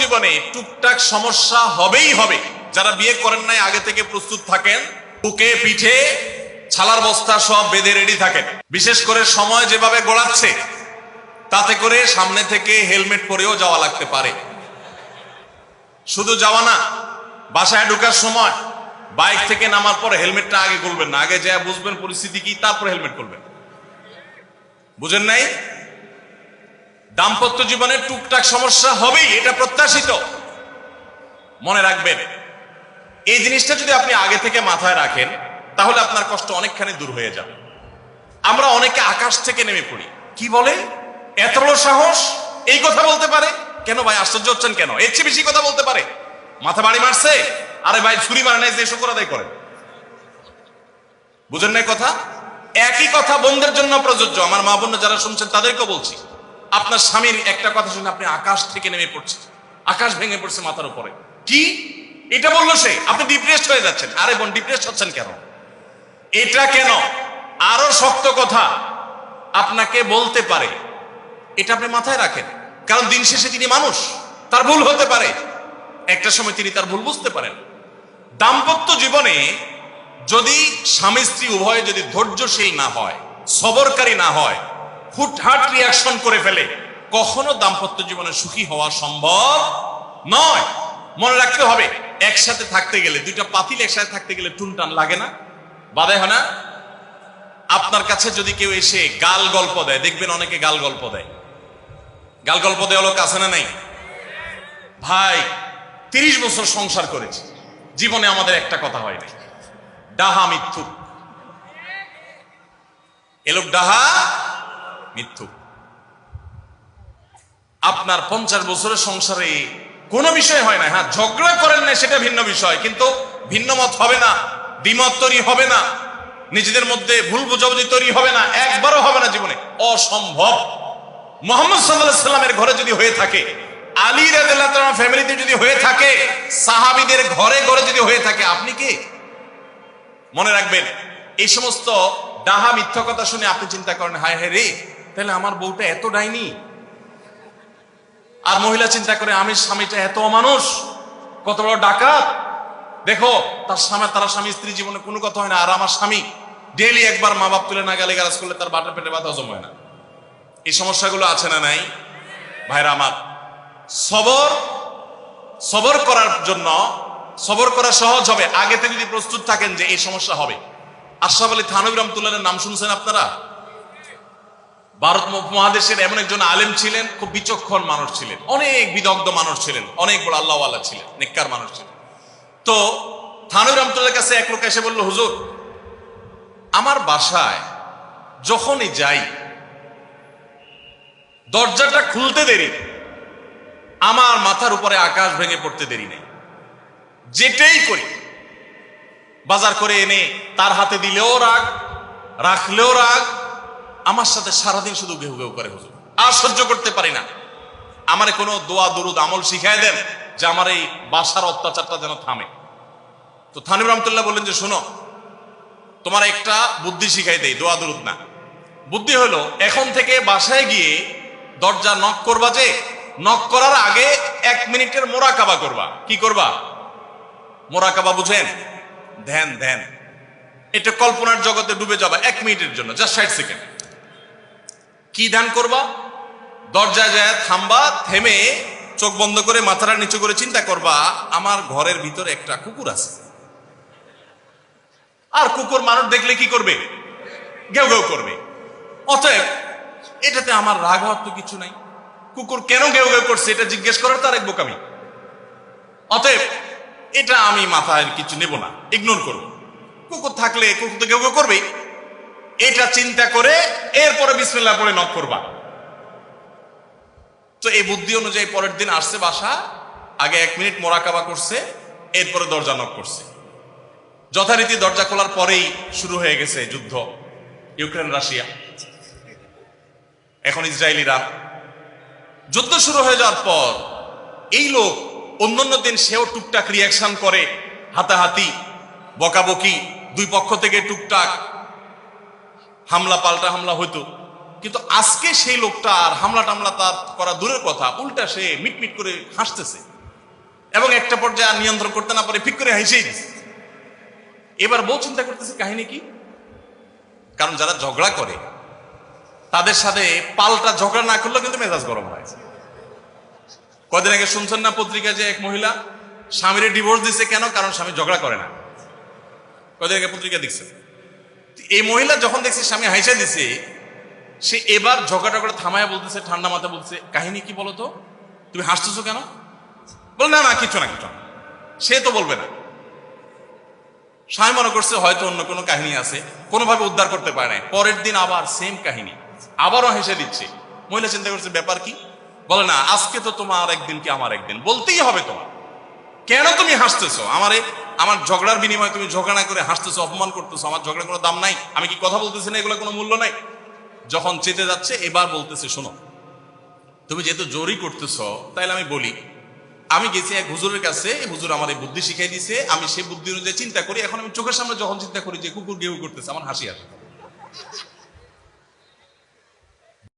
জীবনে টুকটাক সমস্যা হবেই হবে। যারা বিয়ে করেন নাই, আগে থেকে প্রস্তুত থাকেন। বুকে, পিঠে, ছালার বস্তা সব বেঁধে রেডি থাকেন। বিশেষ করে সময় যেভাবে গড়াচ্ছে, তাতে করে সামনে থেকে হেলমেট পরেও যাওয়া লাগতে পারে। শুধু যাওয়া না, বাসায় ঢোকার সময় বাইক থেকে নামার পর হেলমেটটা আগে খুলবেন না। আগে যা বুঝবেন পরিস্থিতি কি, তারপর হেলমেট করবেন বুঝেন নাই? দাম্পত্য জীবনে টুকটাক সমস্যা হবেই, এটা প্রত্যাশিত। মনে রাখবেন, এই জিনিসটা যদি আপনি আগে থেকে মাথায় রাখেন, তাহলে আপনার কষ্ট অনেকখানি দূর হয়ে যাবে। আমরা অনেকে আকাশ থেকে নেমে পড়ি। কি বলে? এত বড় সাহস? এই কথা বলতে পারে? কেন ভাই, আশ্চর্য হচ্ছেন কেন? এর চেয়ে বেশি কথা বলতে পারে। মাথা বাড়ি মারছে? আরে ভাই, ছুরি মারে নাই, যে শুকর আদায় বুঝেন নাই কথা? একই কথা বোনদের জন্য প্রযোজ্য। আমার মা বোন যারা শুনছেন, তাদেরকেও বলছি। আপনার স্বামীর একটা কথা শুনে আপনি আকাশ থেকে নেমে পড়ছেন। আকাশ ভেঙে পড়ছে মাথার উপরে। কি? এটা বলল সে? আপনি ডিপ্রেসড হয়ে যাচ্ছেন। আরে বোন ডিপ্রেসড হচ্ছেন কেন? এটা কেন? আরও শক্ত কথা। আপনাকে বলতে পারে। এটা আপনি মাথায় রাখেন। কারণ দিন শেষে তিনি মানুষ। তার ভুল হতে পারে। একটা সময় তিনি তার ভুল বুঝতে পারেন। দাম্পত্য জীবনে যদি স্বামী স্ত্রী উভয়ে যদি ধৈর্যশীল না হয়, সবরকারী না হয় হুটহাট রিয়াকশন করে ফেলে। কখনো দাম্পত্য জীবনে সুখী হওয়া সম্ভব নয়। মনে রাখতে হবে, একসাথে থাকতে গেলে, দুইটা পাতিল একসাথে থাকতে গেলে টুনটান লাগে না। বাধে হয় না? আপনার কাছে যদি কেউ এসে গাল গল্প দেয়, দেখবেন অনেকে গাল গল্প দেয়। গাল গল্প দেওয়া লোক আছে না নাই? ভাই, তিরিশ বছর সংসার করেছি। জীবনে আমাদের একটা কথা হয় ডাহা মিথ্যু এলোক ডাহা মিথ্যু আপনার পঞ্চাশ বছরের সংসারে কোনো বিষয় হয় না। হ্যাঁ ঝগড়া করেন না, সেটা ভিন্ন বিষয়, কিন্তু ভিন্ন মত হবে না, দ্বিমত তৈরি হবে না, নিজেদের মধ্যে ভুল বোঝাবুঝি তৈরি হবে না, একবারও হবে না জীবনে। অসম্ভব। মোহাম্মদ সাল্লাহ সাল্লামের ঘরে যদি হয়ে থাকে, আলী রাদিল্লাহ ফ্যামিলিতে যদি হয়ে থাকে, সাহাবিদের ঘরে ঘরে যদি হয়ে থাকে, আপনি কি? মনে রাখবেন, এই সমস্ত ডাহা মিথ্যা কথা শুনে আপনি চিন্তা করেন, হায় হায় রে তাহলে আমার বউটা এত ডাইনি? আর মহিলা চিন্তা করে, আমি স্বামীটা এত মানুষ কত বড় ডাকাত? দেখো, তার স্বামী তার স্বামী স্ত্রী জীবনে কোনো কথা হয় না। আর আমার স্বামী ডেলি একবার মা বাপ তুলে না গালি গালাজ করলে তার বাটা পেটে বাধা হজম হয় না। এই সমস্যাগুলো আছে না নাই? ভাইরা আমার, সবর সবর করার জন্য, সবর করা সহজ হবে। আগে থেকে যদি প্রস্তুত থাকেন যে এই সমস্যা হবে। আশরাফ আলী থানবী রহমতুল্লাহের নাম শুনছেন আপনারা? ভারত মহাদেশের এমন একজন আলেম ছিলেন, খুব বিচক্ষণ মানুষ ছিলেন, অনেক বিদগ্ধ মানুষ ছিলেন, অনেক বড় আল্লাহওয়ালা ছিলেন, নেককার মানুষ ছিলেন। তো থানুর রহমতুল্লাহ কাছে এক লোক এসে বলল, হুজুর, আমার বাসায় যখনই যাই, দরজাটা খুলতে দেরি, আমার মাথার উপরে আকাশ ভেঙে পড়তে দেরি নেই। যেটাই করি, বাজার করে এনে তার হাতে দিলেও রাগ, রাখলেও রাগ আমার সাথে সারাদিন শুধু ঘেউ ঘেউ করে হুজুর। আর সহ্য করতে পারি না। আমার কোনো দোয়া, দরুদ, আমল শিখাই দেন যে আমার এই বাসার অত্যাচারটা যেন থামে। তো থানিম রহমতুল্লাহ বললেন যে, শোনো, তোমার একটা বুদ্ধি শিখাই দেই, দোয়া, দরুদ না। বুদ্ধি হলো, এখন থেকে বাসায় গিয়ে দরজা নক করবা যে নক করার আগে এক মিনিটের মোরাকাবা করবা। কি করবা? মোরাকাবা বুঝেন? ধ্যান ধ্যান। এটা কল্পনার জগতে ডুবে যাবা এক মিনিটের জন্য জাস্ট ষাট সেকেন্ড। কি ধ্যান করবা? দরজায় যায়, থামবা, থেমে চোখ বন্ধ করে মাথাটা নিচু করে চিন্তা করবা, আমার ঘরের ভিতরে একটা কুকুর আছে। আর কুকুর মানুষ দেখলে কি করবে? ঘেউ ঘেউ করবে। অতএব, এটাতে আমার রাগ হওয়ার তো কিছু নাই। কুকুর কেন ঘেউ ঘেউ করছে, এটা জিজ্ঞেস করার তার এক বোকামি। অতএব, এটা আমি মাথায় কিছু নেব না। ইগনোর করব কুকুর থাকলে কুকুর তো ঘেউ ঘেউ করবে এটা চিন্তা করে এরপরে বিসমিল্লাহ পরে নক করবা। তো এই বুদ্ধি অনুযায়ী পরের দিন আসছে বাসা, আগে এক মিনিট মোরাকাবা করছে, এরপরে দরজা নক করছে। যথারীতি দরজা খোলার পরেই শুরু হয়ে গেছে যুদ্ধ, ইউক্রেন, রাশিয়া। এখন ইসরায়েলিরা যুদ্ধ শুরু হয়ে যাওয়ার পর এই লোক অন্যান্য দিন সেও টুকটাক রিয়াকশন করে, হাতাহাতি, বকাবকি, দুই পক্ষ থেকে টুকটাক হামলা পাল্টা হামলা হইতো। কিন্তু আজকে সেই লোকটা আর হামলা টামলা তার করা দূরের কথা, উল্টা সে মিটমিট করে হাসতেছে। এবং একটা পর্যায়ে আর নিয়ন্ত্রণ করতে না পারে, ফিক করে হেসেই দিচ্ছে এবার বউ চিন্তা করতেছে, কাহিনী কি? কারণ যারা ঝগড়া করে, তাদের সাথে পাল্টা ঝগড়া না করলেও কিন্তু মেজাজ গরম হয়। কদিন আগে শুনছেন না পত্রিকা যে এক মহিলা স্বামীর ডিভোর্স দিছে কেন? কারণ স্বামী ঝগড়া করে না। কদিন আগে পত্রিকা দেখছে এই মহিলা যখন দেখছে স্বামী হাইসা দিছে, সে এবার ঝগড়া টগড়া থামায় বলতেছে, ঠান্ডা মাথা বলছে কাহিনী কি বলো তো তুমি হাসতেছো কেন? বল, না না কিছু না কিছু সে তো বলবে না। স্বামী মনে করছে হয়তো অন্য কোনো কাহিনী আছে, কোনোভাবে উদ্ধার করতে পারে না পরের দিন আবার সেম কাহিনী, আবারও হেসে দিচ্ছে। মহিলা চিন্তা করছে, ব্যাপার কি? বলে, না, আজকে তো তোমার একদিন কি আমার একদিন? বলতেই হবে তোমার। কেন তুমি হাসতেছো? আমারে আমার ঝগড়ার বিনিময়ে তুমি ঝগড়া না করে হাসতেছো, অপমান করতেছো, আমার ঝগড়ার কোনো দাম নাই। আমি কি কথা বলতেছি না? এগুলো কোনো মূল্য নাই। যখন চেতে যাচ্ছে, এবার বলতেছে, শোনো, তুমি যেহেতু জোরই করতেছো, তাইলে আমি বলি, আমি গেছি এক হুজুরের কাছে হুজুর আমার এই বুদ্ধি শিখাই দিছে, আমি সেই বুদ্ধি অনুযায়ী চিন্তা করি, এখন আমি চোখের সামনে যখন চিন্তা করি যে কুকুর গেউ করতেছে, আমার হাসি আসে।